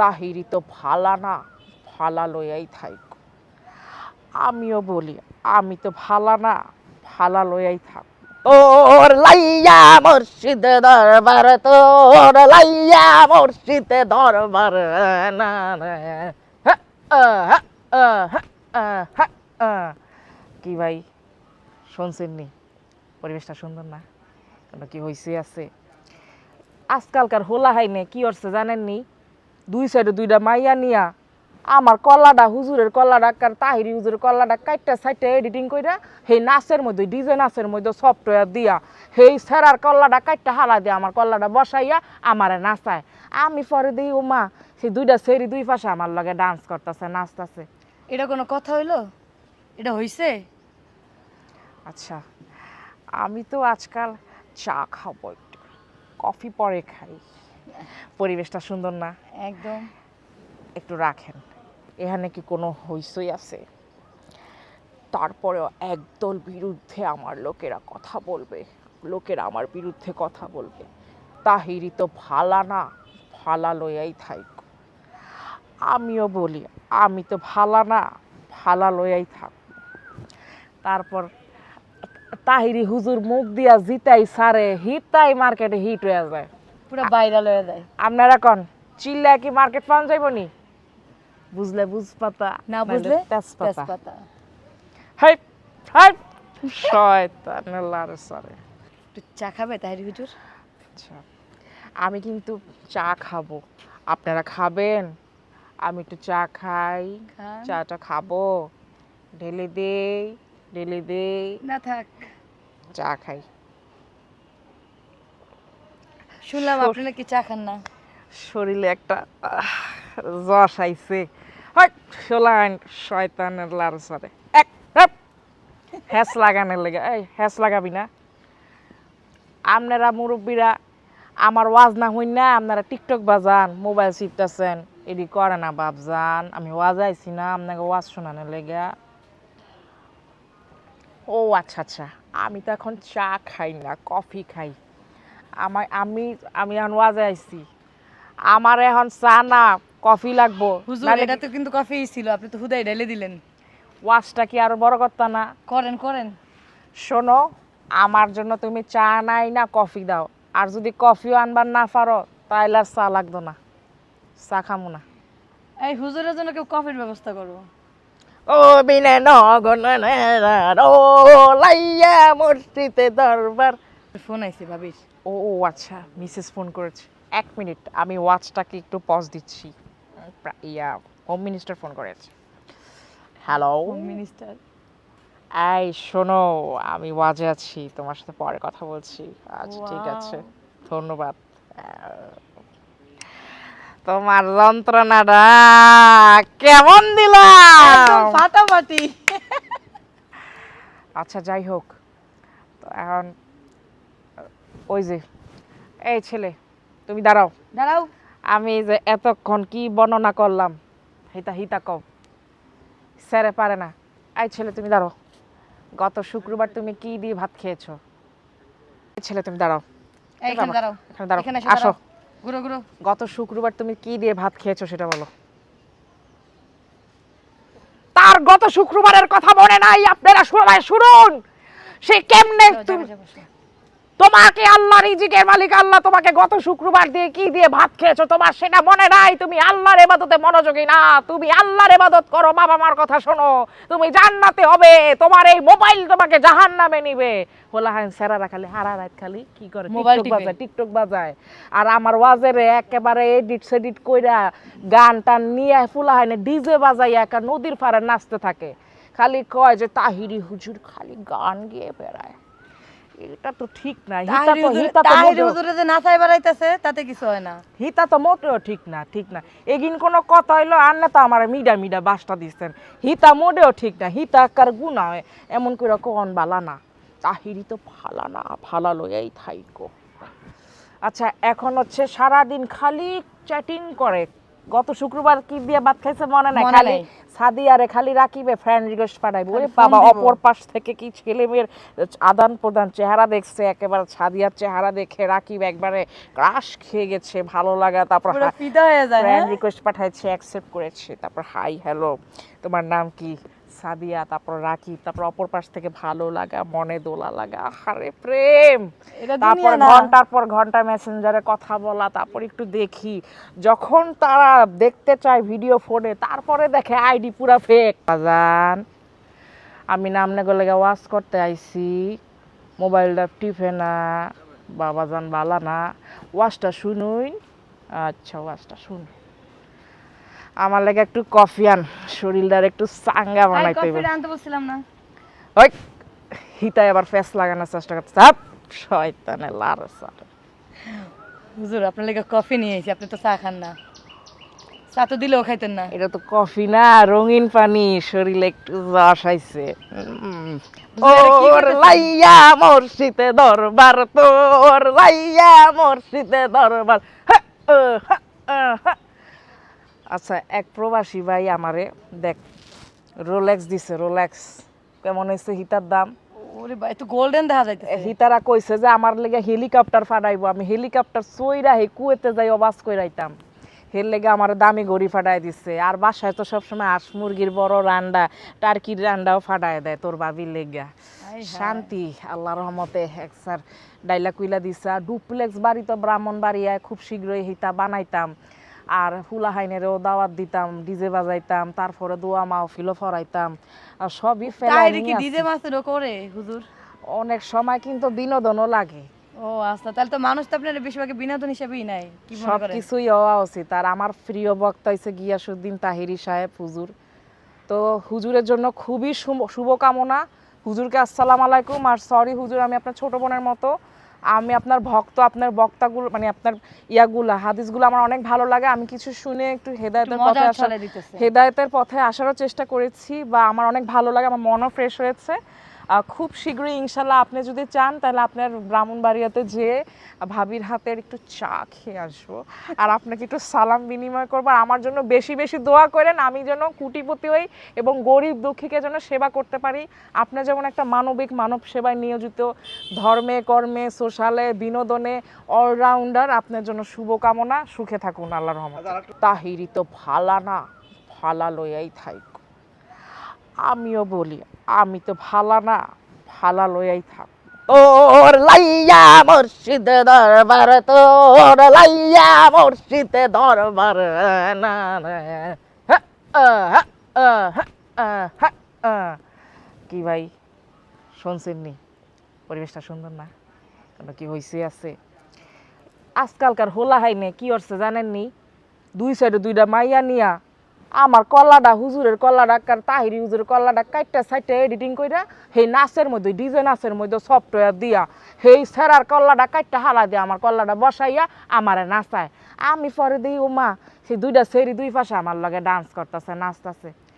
তাহিরি তো ভালা না ফালা লইয়াই থাক আমিও বলি, আমি তো ফালা না ফালা লইয়াই থাক। তোর লাইয়া মুর্শিদ দরবার, তোর লাইয়া মুর্শিদ দরবার, না। কি ভাই, শুনছেন নি? পরিবেশটা সুন্দর না? কোনো কি হয়েছে আছে? আজকালকার হোলা হাইনে কি করছে জানেননি দুই সাইডে দুইটা মাইয়া নিয়া আমার কল্লাটা হুজুরের কল্লাটা কার তাহিরি হুজুরের কল্লাটা কাইটটা সাইটটা এডিটিং কইরা সেই নাচের মধ্যে ডিজে নাচের মধ্যে সফটওয়্যার দিয়া সেই সেরার কল্লাটা কাইটটা হালা দিয়া আমার কল্লাটা বসাইয়া আমারে নাচায়। আমি পরে দিই ও মা সেই দুইটা সেরি দুই পাশে আমার লগে ডান্স করতেছে নাচতেছে। এটা কোনো কথা হইল? এটা হইছে? আচ্ছা আমি তো আজকাল চা খাব একটু কফি পরে খাই। পরিবেশটা সুন্দর না। একদম। একটু রাখেন। এখানে কি কোনো হইসই আছে? তারপরেও একদল বিরুদ্ধে আমার লোকেরা কথা বলবে। লোকেরা আমার বিরুদ্ধে কথা বলবে। তাহিরি তো ফালা না ফালা লইয়াই থাক আমিও বলি আমি তো ভালা না ভালা লইয়াই থাক। তারপর তাহিরি হুজুর মুখ দিয়া জিতাই সারে হিতাই মার্কেটে হিট হয়ে যায়। পুরো ভাইরাল হয়ে যায়। আপনারা কোন? চিল্লা কি মার্কেট পাওয়া যাইব নি? বুঝলে বুঝপাতা। না বুঝলে? তেজপাতা। তেজপাতা। হাই হাই শয়তানের লারে সারে একটু চা খাবে তাহিরি হুজুর? আচ্ছা। আমি কিন্তু চা খাব। আপনারা খাবেন? আমি একটু চা খাই। চাটা খাব। ঢেলে দেই ঢেলে দেই। না থাক। চা খাই। শুনলাম আপনি নাকি চা খান না। শরীরে একটা রস আইছে। হয় শোলান শয়তানের লার সারে এক হ্যাস লাগানোর লেগে। এই হ্যাস লাগাবি না। আপনারা মুরব্বীরা আমার ওয়াজ না হই না আপনারা টিকটক বাজান মোবাইল চিপতেছেন এডি করে না বাপজান আমি ওয়াজ আইছি না আপনাকে ওয়াজ শোনানোর লেগে। ও আচ্ছা আচ্ছা আমি তো এখন চা খাই না কফি খাই। আমার আমি আমি এখন ওয়াজে আইছি। আমার এখন চা না কফি লাগবো। হুজুর এটা তো কিন্তু কফি ছিল আপনি তো হুদাই ঢেলে দিলেন। ওয়াজটা কি আরও বড় কথা না? করেন করেন। শোনো আমার জন্য তুমি চা নাই না কফি দাও। আর যদি কফিও আনবার না পারো তাহলে আর চা লাগতো না। চা খামো না। এই হুজুরের জন্য কেউ কফির ব্যবস্থা করব ও বিনে নগন ও লাইয়া মূর্তিতে দরবার। ফোন আইছে ভাবিস? ও ও আচ্ছা মিসেস ফোন করেছে। এক মিনিট আমি ওয়াচটাকে একটু পজ দিচ্ছি। প্রা- ইয়া হোম মিনিস্টার ফোন করেছে। হ্যালো হোম মিনিস্টার এই শোনো আমি ওয়াজে আছি তোমার সাথে পরে কথা বলছি। আচ্ছা ঠিক আছে ধন্যবাদ। আহ, তোমার যন্ত্রণাটা কেমন দিলাম? ফাটাফাটি। আচ্ছা যাই হোক। তো এখন ওই যে এই ছেলে তুমি দাঁড়াও। দাঁড়াও। আমি যে এতক্ষণ কি বর্ণনা করলাম হিতা হিতা কও। স্যারে পারে না। এই ছেলে তুমি দাঁড়াও। গত শুক্রবার তুমি কি দিয়ে ভাত খেয়েছো? ছেলে তুমি দাঁড়াও। দাঁড়াও। এখানে দাঁড়াও। আসো। ঘুরো ঘুরো। গত শুক্রবার তুমি কি দিয়ে ভাত খেয়েছো সেটা বলো। তার গত শুক্রবারের কথা মনে নাই। আপনারা সবাই শুনুন। সে কেমনে তুমি। তোমাকে আল্লাহ রিজিকের মালিক আল্লাহ তোমাকে গত শুক্রবার দিয়ে কি দিয়ে ভাত খেয়েছো তোমার সেটা মনে নাই। তুমি আল্লাহর এবাদতে মনোযোগী না তুমি আল্লাহর এবাদত করো বাবা মার কথা শোনো। তুমি জান্নাতে হবে তোমার এই মোবাইল তোমাকে জাহান নামে নিবে। হোলা হান সেরারা খালি হারা রাত খালি কি করে? মোবাইল বাজায় টিকটক বাজায়। আর আমার ওয়াজের একেবারে এডিট সেডিট কইরা গান টান নিয়ে ফুলা হয় না ডিজে বাজাইয়া একা নদীর পাড়ে নাচতে থাকে। খালি কয় যে তাহিরি হুজুর খালি গান গিয়ে বেড়ায়। এটা তো ঠিক না হিতা তো হিতা তো তাহিরি হুজুরে যে নাচাই বেড়াইতেছে তাতে কিছু হয় না। হিতা তো মোটেও ঠিক না ঠিক না। এগিন কোনো কথা হইল আর না তো আমার মিডা মিডা বাসটা দিচ্ছেন হিতা মোটেও ঠিক না হিতা কার গুণা হয় এমন করে কন বালা না। তাহিরি তো ফালা না ফালা লইয়াই থাইকো। আচ্ছা এখন হচ্ছে সারাদিন খালি চ্যাটিং করে। গত শুক্রবার কি দিয়ে ভাত খাইছে মনে নাই? খালি সাদি সাদিয়ারে খালি রাকিবে ফ্রেন্ড রিকোয়েস্ট পাঠাইবে। ওরে বাবা অপর পাশ থেকে কি ছেলে মেয়ের আদান প্রদান চেহারা দেখছে? একেবারে সাদিয়ার চেহারা দেখে রাকিব একবারে ক্রাশ খেয়ে গেছে ভালো লাগা। তারপর হয়ে ফ্রেন্ড হ্যাঁ? রিকোয়েস্ট পাঠাইছে অ্যাকসেপ্ট করেছে। তারপর হাই হ্যালো তোমার নাম কি? সাদিয়া তারপর রাকিব তারপর অপর পাশ থেকে ভালো লাগা মনে দোলা লাগা আরে প্রেম! তারপর ঘণ্টার পর ঘণ্টা মেসেঞ্জারে কথা বলা তারপর একটু দেখি। যখন তারা দেখতে চায় ভিডিও ফোনে তারপরে দেখে আইডি পুরা ফেক বাজান আমি নামনে গলে ওয়াশ করতে আইছি। মোবাইলটা টিপে না বাবাজান বালা না। ওয়াশটা শুনুই আচ্ছা ওয়াশটা শুন আমার লাগে একটু কফি আন শরীরটার একটু চাঙ্গা বানাইতে হইব। কফিটা আনতে বলছিলাম না। ওই হিতায় আবার ফেস লাগানোর চেষ্টা করছে হাপ শয়তানে লারে সারে হুজুর আপনার লেগে কফি নিয়ে এসেছি আপনি তো চা খান না। চা তো দিলেও খাইতেন না। এটা তো কফি না রঙিন পানি শরীরে একটু রস আইছে। ওর লাইয়া মর্শিতে দরবার তোর লাইয়া মর্শিতে দরবার। হা, ও, হা, ও, হা। আচ্ছা এক প্রবাসী ভাই আমারে দেখ রোলেক্স দিছে রোলেক্স কেমন হয়েছে হিটার দাম? ওরে ভাই তো গোল্ডেন দেখা যাইতেছে। হিতারা কইছে যে আমার লেগে হেলিকপ্টার ফাটাইবো আমি হেলিকপ্টার চইরা হে কুয়েতে যাই অবাস কইরাইতাম হের লেগে আমার দামি গড়ি ফাটাই দিছে। আর বাসায় তো সবসময় হাঁস মুরগির বড় রান্ডা টার্কির রান্ডাও ফাটাই দেয় তোর বাবির লেগা। শান্তি আল্লাহ রহমতে এক স্যার ডাইলা কুইলা দিছে আর ডুপ্লেক্স বাড়ি তো ব্রাহ্মণ বাড়িয়ায় খুব শীঘ্রই হিতা বানাইতাম। আর হুলা হাইনেরও দাওয়াত দিতাম ডিজে বাজাইতাম তারপরে দোয়া মাহফিলও ফরাইতাম। আর সবই ফেলাই কি ডিজে মাস্টারও করে হুজুর? অনেক সময় কিন্তু বিনোদনও লাগে। ও আচ্ছা তাহলে তো মানুষ তো আপনার বেশিরভাগ বিনোদন হিসেবেই নাই কি সব কিছুই হওয়া উচিত। আর আমার প্রিয় বক্তা হয়েছে গিয়াসুদ্দিন তাহিরি সাহেব হুজুর। তো হুজুরের জন্য খুবই শুভ- শুভকামনা। হুজুরকে আসসালাম আলাইকুম। আর সরি হুজুর আমি আপনার ছোট বোনের মতো আমি আপনার ভক্ত আপনার বক্তাগুলো মানে আপনার ইয়াগুলো হাদিসগুলো আমার অনেক ভালো লাগে। আমি কিছু শুনে একটু হেদায়তের পথে আসার আসা হেদায়তের পথে আসারও চেষ্টা করেছি বা আমার অনেক ভালো লাগে আমার মনও ফ্রেশ হয়েছে। খুব শীঘ্রই ইনশাল্লাহ আপনি যদি চান তাহলে আপনার ব্রাহ্মণবাড়িয়াতে যেয়ে ভাবির হাতের একটু চা খেয়ে আসব। আর আপনাকে একটু সালাম বিনিময় করব। আর আমার জন্য বেশি বেশি দোয়া করেন আমি যেন কুটিপতি হই এবং গরিব দুঃখীকে যেন সেবা করতে পারি। আপনি যেমন একটা মানবিক মানব সেবায় নিয়োজিত ধর্মে কর্মে সোশ্যালে বিনোদনে অলরাউন্ডার আপনার জন্য শুভকামনা। সুখে থাকুন আল্লাহ রহমত। তাহিরি তো ভালা না ভালা লইয়াই থাইক। আমিও বলি আমি তো ভালা না ভালা লইয়াই থাক। তোর লাইয়া মসজিদ দরবার তোর লাইয়া মসজিদ দরবার না না হা, আহ, হা, আহ, হা, আহ, হা, আহ। কি ভাই শুনছেন নি? পরিবেশটা সুন্দর না? কেন কি হয়েছে আছে? আজকালকার হোলা হাইনে কি করছে জানেন নি? দুই সাইডে দুইটা মাইয়া নিয়া আমার কল্লাটা হুজুরের কল্লাটা কার তাহিরি হুজুরের কল্লাটা কাইটটা সাইটটা এডিটিং কইরা সেই নাচের মধ্যে ডিজে নাচের মধ্যে সফটওয়্যার দিয়া সেই সেরার কল্লাটা কাটটা হালা দিয়া আমার কল্লাটা বসাইয়া আমারে নাচায়। আমি পরে দিই ও মা সেই দুইটা সেরি দুই পাশে আমার লগে ডান্স করতেছে, নাচতেছে।